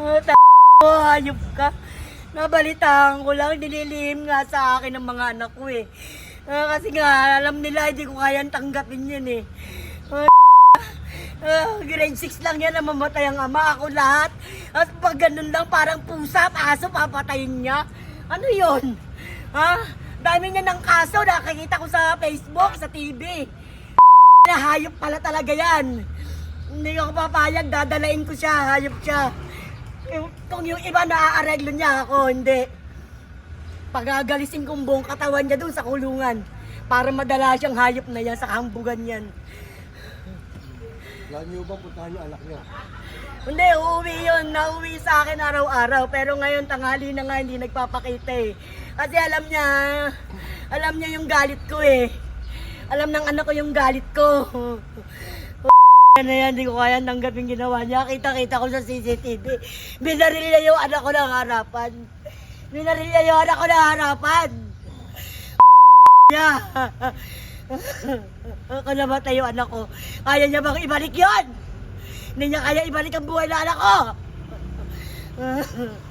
Oh, hayop ka. Nabalitaan ko lang, nililihim nga sa akin ng mga anak ko eh. Ah, kasi nga, alam nila, hindi ko kayang tanggapin yan eh. Ah, ah, grade 6 lang yan na mamatay ang ama. Ako lahat. At pag ganun lang, parang pusa, aso, papatayin niya. Ano yon? Ha? Dami niya ng kaso, nakikita ko sa Facebook, sa TV. Na hayop pala talaga yan. Hindi ako papayag, dadalain ko siya, hayop siya. Yung- Kung yung iba naaareglo niya ako, hindi. Pagagalisin kong buong katawan niya doon sa kulungan. Para madala siyang hayop na yan sa kambugan yan. Plan niyo ba puntahan yung anak niyo? Hindi, uuwi yun. Nauwi sa akin araw-araw. Pero ngayon, tanghali na nga, hindi nagpapakita eh. Kasi alam niya, alam niya yung galit ko eh. Alam ng anak ko yung galit ko. Na yan, hindi ko kaya tanggapin ginawa niya. Kita-kita ko sa CCTV. Binaril niya yung anak ko ng harapan. Binaril niya yung anak ko ng harapan. niya. Ako namatay yung anak ko. Kaya niya bang ibalik yon? Hindi niya kaya ibalik ang buhay ng anak ko.